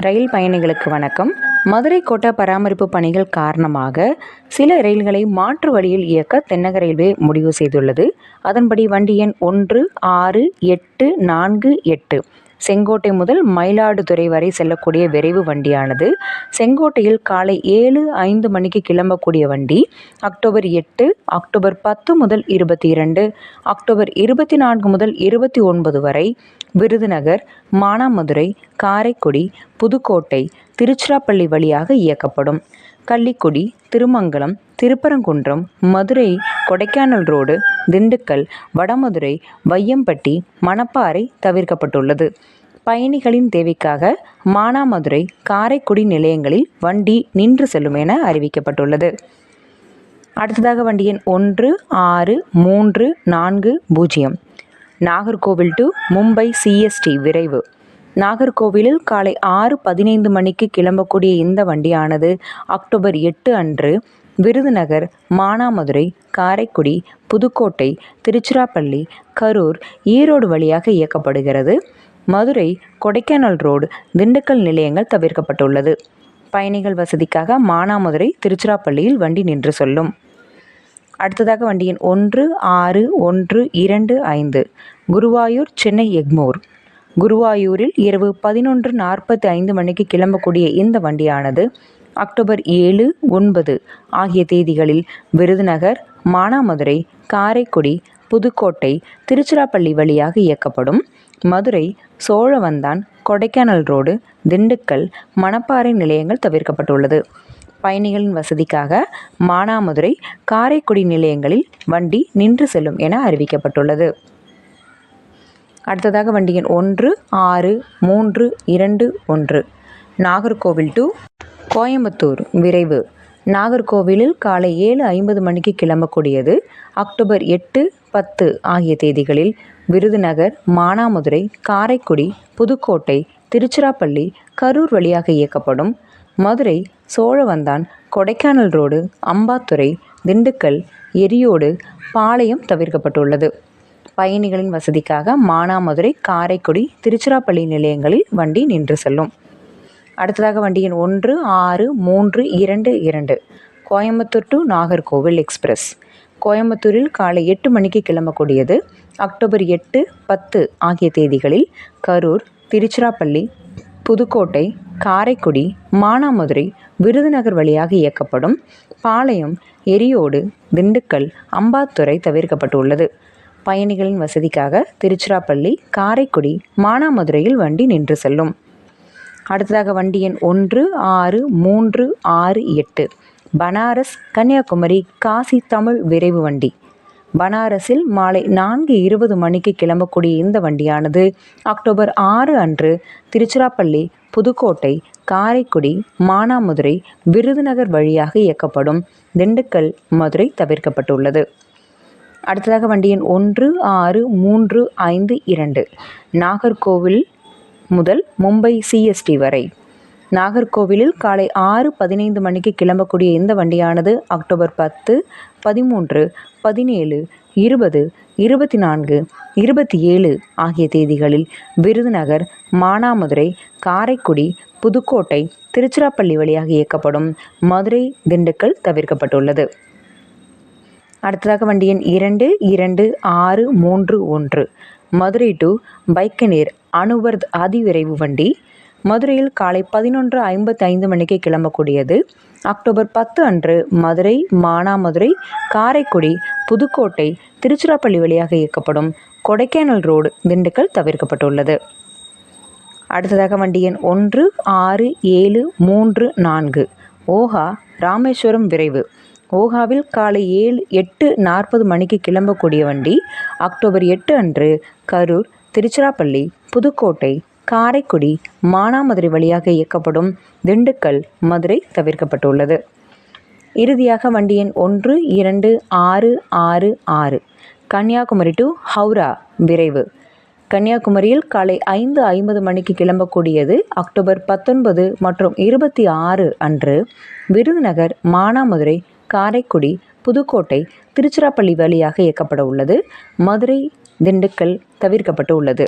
ரயில் பயணிகளுக்கு வணக்கம். மதுரை கோட்ட பராமரிப்பு பணிகள் காரணமாக சில ரயில்களை மாற்று வழியில் இயக்க தென்னக ரயில்வே முடிவு செய்துள்ளது. அதன்படி வண்டி எண் ஒன்று ஆறு எட்டு நான்கு எட்டு. செங்கோட்டை முதல் மயிலாடுதுறை வரை செல்லக்கூடிய விரைவு வண்டியானது. செங்கோட்டையில் காலை ஏழு ஐந்து மணிக்கு கிளம்பக்கூடிய வண்டி அக்டோபர் எட்டு அக்டோபர் பத்து முதல் இருபத்தி இரண்டு அக்டோபர் இருபத்தி நான்கு முதல் இருபத்தி ஒன்பது வரை விருதுநகர் மானாமதுரை காரைக்குடி புதுக்கோட்டை திருச்சிராப்பள்ளி வழியாக இயக்கப்படும். கள்ளிக்குடி திருமங்கலம் திருப்பரங்குன்றம் மதுரை கொடைக்கானல் ரோடு திண்டுக்கல் வடமதுரை வையம்பட்டி மணப்பாறை தவிர்க்கப்பட்டுள்ளது. பயணிகளின் தேவைக்காக மானாமதுரை காரைக்குடி நிலையங்களில் வண்டி நின்று செல்லும் என அறிவிக்கப்பட்டுள்ளது. அடுத்ததாக வண்டி எண் ஒன்று ஆறு மூன்று நான்கு பூஜ்ஜியம். நாகர்கோவில் டு மும்பை சிஎஸ்டி விரைவு. நாகர்கோவிலில் காலை ஆறு பதினைந்து மணிக்கு கிளம்பக்கூடிய இந்த வண்டியானது அக்டோபர் எட்டு அன்று விருதுநகர் மானாமதுரை காரைக்குடி புதுக்கோட்டை திருச்சிராப்பள்ளி கரூர் ஈரோடு வழியாக இயக்கப்படுகிறது. மதுரை கொடைக்கானல் ரோடு திண்டுக்கல் நிலையங்கள் தவிர்க்கப்பட்டுள்ளது. பயணிகள் வசதிக்காக மானாமதுரை திருச்சிராப்பள்ளியில் வண்டி நின்று சொல்லும். அடுத்ததாக வண்டியின் ஒன்று ஆறு ஒன்று இரண்டு ஐந்து குருவாயூர் சென்னை எக்மோர். குருவாயூரில் இரவு பதினொன்று நாற்பத்தி ஐந்து மணிக்கு கிளம்பக்கூடிய இந்த வண்டியானது அக்டோபர் ஏழு ஒன்பது ஆகிய தேதிகளில் விருதுநகர் மானாமதுரை காரைக்குடி புதுக்கோட்டை திருச்சிராப்பள்ளி வழியாக இயக்கப்படும். மதுரை சோழவந்தான் கொடைக்கானல் ரோடு திண்டுக்கல் மணப்பாறை நிலையங்கள் தவிர்க்கப்பட்டுள்ளது. பயணிகளின் வசதிக்காக மானாமதுரை காரைக்குடி நிலையங்களில் வண்டி நின்று செல்லும் என அறிவிக்கப்பட்டுள்ளது. அடுத்ததாக வண்டி எண் ஒன்று ஆறு மூன்று இரண்டு ஒன்று. நாகர்கோவில் டு கோயம்புத்தூர் விரைவு. நாகர்கோவிலில் காலை ஏழு ஐம்பது மணிக்கு கிளம்பக்கூடியது. அக்டோபர் எட்டு பத்து ஆகிய தேதிகளில் விருதுநகர் மானாமதுரை காரைக்குடி புதுக்கோட்டை திருச்சிராப்பள்ளி கரூர் வழியாக இயக்கப்படும். மதுரை சோழவந்தான் கொடைக்கானல் ரோடு அம்பாத்துறை திண்டுக்கல் எரியோடு பாளையம் தவிர்க்கப்பட்டுள்ளது. பயணிகளின் வசதிக்காக மானாமதுரை காரைக்குடி திருச்சிராப்பள்ளி நிலையங்களில் வண்டி நின்று செல்லும். அடுத்ததாக வண்டி எண் ஒன்று ஆறு மூன்று இரண்டு இரண்டு. Coimbatore to Nagercoil express. கோயம்புத்தூரில் காலை எட்டு மணிக்கு கிளம்பக்கூடியது. அக்டோபர் எட்டு பத்து ஆகிய தேதிகளில் கரூர் திருச்சிராப்பள்ளி புதுக்கோட்டை காரைக்குடி மானாமதுரை விருதுநகர் வழியாக இயக்கப்படும் பாளையம் எரியோடு திண்டுக்கல் அம்பாத்துறை தவிர்க்கப்பட்டுள்ளது. பயணிகளின் வசதிக்காக திருச்சிராப்பள்ளி காரைக்குடி மானாமதுரையில் வண்டி நின்று செல்லும். அடுத்ததாக வண்டி எண் ஒன்று ஆறு மூன்று ஆறு எட்டு. பனாரஸ் கன்னியாகுமரி காசி தமிழ் விரைவு வண்டி. பனாரஸில் மாலை நான்கு இருபது மணிக்கு கிளம்பக்கூடிய இந்த வண்டியானது அக்டோபர் ஆறு அன்று திருச்சிராப்பள்ளி புதுக்கோட்டை காரைக்குடி மானாமதுரை விருதுநகர் வழியாக இயக்கப்படும் திண்டுக்கல் மதுரை தவிர்க்கப்பட்டுள்ளது. அடுத்ததாக வண்டி எண் ஒன்று ஆறு மூன்று ஐந்து இரண்டு. நாகர்கோவில் முதல் மும்பை சிஎஸ்டி வரை. நாகர்கோவிலில் காலை ஆறு பதினைந்து மணிக்கு கிளம்பக்கூடிய இந்த வண்டியானது அக்டோபர் பத்து பதிமூன்று பதினேழு இருபது இருபத்தி நான்கு இருபத்தி ஏழு ஆகிய தேதிகளில் விருதுநகர் மானாமதுரை காரைக்குடி புதுக்கோட்டை திருச்சிராப்பள்ளி வழியாக இயக்கப்படும் மதுரை திண்டுக்கல் தவிர்க்கப்பட்டுள்ளது. அடுத்ததாக வண்டி எண் இரண்டு இரண்டு ஆறு மூன்று ஒன்று. மதுரை டு பைக்கனேர் அனுவர்த் அதிவிரைவு வண்டி. மதுரையில் காலை பதினொன்று ஐம்பத்தி ஐந்து மணிக்கு கிளம்பக்கூடியது. அக்டோபர் பத்து அன்று மதுரை மானாமதுரை காரைக்குடி புதுக்கோட்டை திருச்சிராப்பள்ளி வழியாக இயக்கப்படும் கொடைக்கானல் ரோடு திண்டுக்கல் தவிர்க்கப்பட்டுள்ளது. அடுத்ததாக வண்டி எண் ஒன்று ஆறு ஏழு மூன்று நான்கு. ஓஹா ராமேஸ்வரம் விரைவு. ஓஹாவில் காலை ஏழு எட்டு நாற்பது மணிக்கு கிளம்பக்கூடிய வண்டி அக்டோபர் எட்டு அன்று கரூர் திருச்சிராப்பள்ளி புதுக்கோட்டை காரைக்குடி மானாமதுரை வழியாக இயக்கப்படும் திண்டுக்கல் மதுரை தவிர்க்கப்பட்டுள்ளது. இறுதியாக வண்டி எண் ஒன்று இரண்டு ஆறு ஆறு ஆறு. கன்னியாகுமரி டு ஹவுரா விரைவு. கன்னியாகுமரியில் காலை ஐந்து ஐம்பது மணிக்கு கிளம்பக்கூடியது அக்டோபர் பத்தொன்பது மற்றும் இருபத்தி ஆறு அன்று விருதுநகர் மானாமதுரை காரைக்குடி புதுக்கோட்டை திருச்சிராப்பள்ளி வழியாக இயக்கப்பட உள்ளது. மதுரை திண்டுக்கல் தவிர்க்கப்பட்டு உள்ளது.